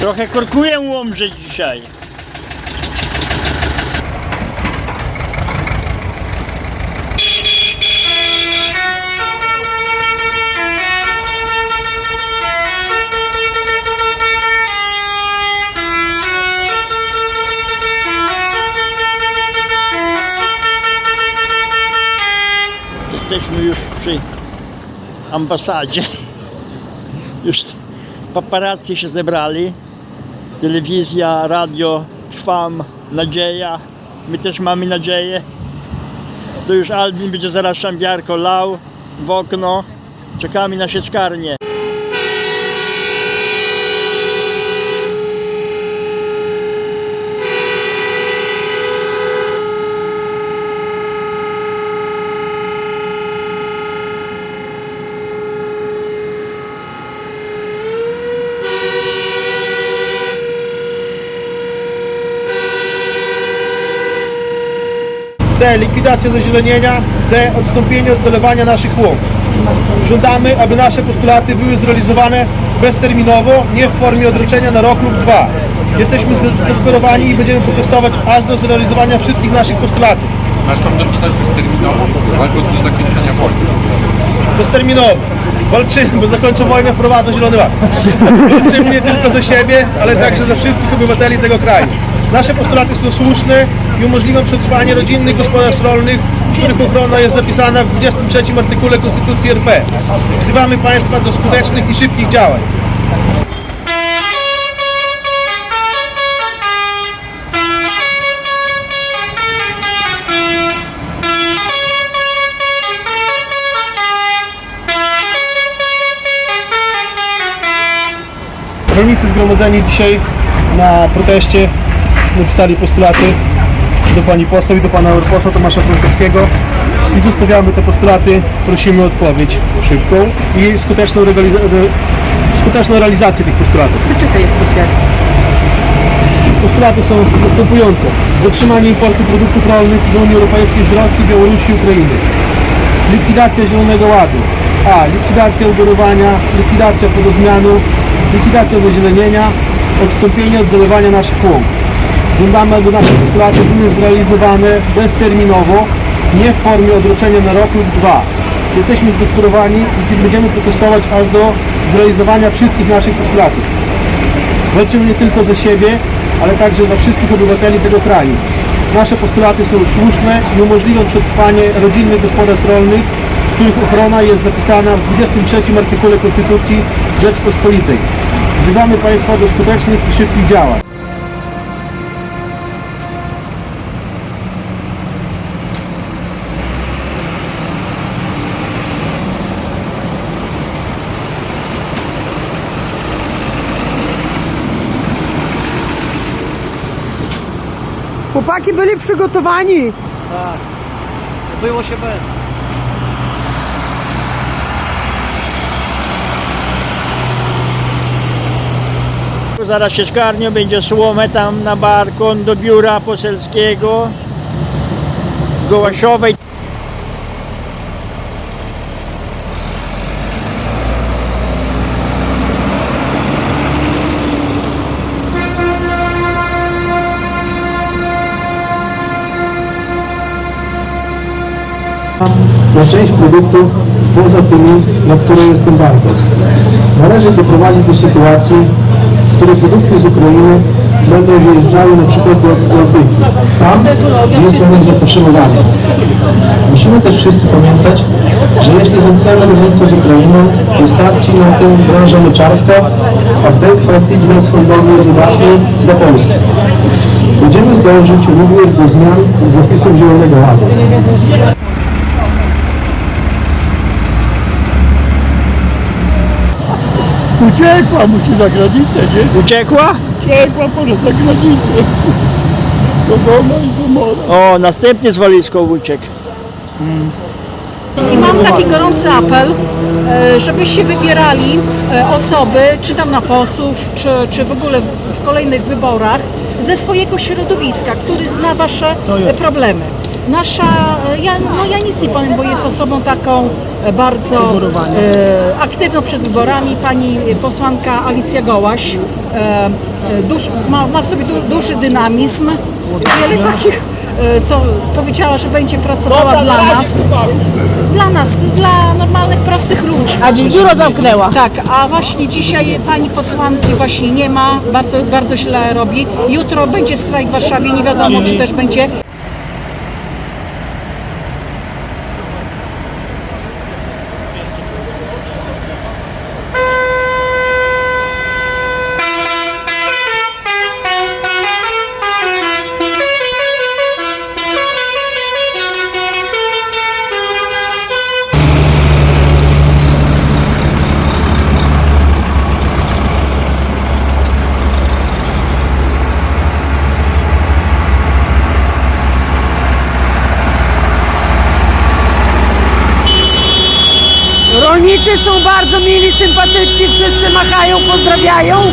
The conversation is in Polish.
Trochę korkuję Łomże dzisiaj. Jesteśmy już przy ambasadzie. Już paparazzi się zebrali. Telewizja, radio, trwam, nadzieja. My też mamy nadzieję. To już Albin będzie zaraz szambiarko lał w okno. Czekamy na sieczkarnię. C. Likwidacja zazielenienia. D. Odstąpienie od zalewania naszych łąk. Żądamy, aby nasze postulaty były zrealizowane bezterminowo, nie w formie odroczenia na rok lub dwa. Jesteśmy zdesperowani i będziemy protestować aż do zrealizowania wszystkich naszych postulatów. Masz tam dopisać bezterminowo albo do zakończenia wojny. Bezterminowo. Walczymy, bo zakończą wojnę, wprowadzą Zielony Ład. Walczymy nie tylko za siebie, ale także za wszystkich obywateli tego kraju. Nasze postulaty są słuszne i umożliwią przetrwanie rodzinnych gospodarstw rolnych, których ochrona jest zapisana w 23 artykule Konstytucji RP. Wzywamy Państwa do skutecznych i szybkich działań. Rolnicy zgromadzeni dzisiaj na proteście napisali postulaty do pani poseł i do pana posła Tomasza Frankowskiego i zostawiamy te postulaty, prosimy o odpowiedź szybką i skuteczną, skuteczną realizację tych postulatów. Przeczytaj jest specjalnie. Postulaty są następujące. Zatrzymanie importu produktów rolnych do Unii Europejskiej z Rosji, Białorusi i Ukrainy. Likwidacja Zielonego Ładu. A. Likwidacja uborowania, likwidacja podozmianu, likwidacja zazielenienia, odstąpienie od zalewania naszych łąk. Żądamy, aby nasze postulaty były zrealizowane bezterminowo, nie w formie odroczenia na rok lub dwa. Jesteśmy zdesperowani i będziemy protestować aż do zrealizowania wszystkich naszych postulatów. Walczymy nie tylko za siebie, ale także za wszystkich obywateli tego kraju. Nasze postulaty są słuszne i umożliwią przetrwanie rodzinnych gospodarstw rolnych, których ochrona jest zapisana w 23 artykule Konstytucji Rzeczpospolitej. Wzywamy Państwa do skutecznych i szybkich działań. Chłopaki byli przygotowani. Było się bez. Zaraz sieczkarnią będzie słomę tam na balkon do biura poselskiego Gołasiowej. Część produktów poza tymi, na które jest embargo. Należy doprowadzić do sytuacji, w której produkty z Ukrainy będą wyjeżdżały na przykład do, do Afryki, tam, gdzie jest na nie zapotrzebowanie. Musimy też wszyscy pamiętać, że jeśli zamkniemy granicę z Ukrainą, to starci na tym branża mleczarska, a w tej kwestii biznes handlowy ważny dla Polski. Będziemy dążyć również do zmian zapisów Zielonego Ładu. Uciekła, musi za granicę, nie? Uciekła? Uciekła, może za granicę. Sodoma i Gomora. O, następnie z walizką uciekł. I mam taki gorący apel, e, żebyście wybierali e, osoby, czy tam na posłów, czy, czy w ogóle w- kolejnych wyborach, ze swojego środowiska, który zna Wasze problemy. Nasza, e, ja, no ja nic nie powiem, bo jest osobą taką e, bardzo e, aktywną przed wyborami, pani posłanka Alicja Gołaś. E, e, dusz, ma, ma w sobie du, duży dynamizm, wiele takich, e, co powiedziała, że będzie pracowała dla nas, dla nas, dla normalnych, prostych ludzi. A dziś biuro zamknęła. Tak, a właśnie dzisiaj pani posłanki właśnie nie ma, bardzo, bardzo źle robi. Jutro będzie strajk w Warszawie, nie wiadomo czy też będzie. Rolnicy są bardzo mili, sympatyczni, wszyscy machają, pozdrawiają.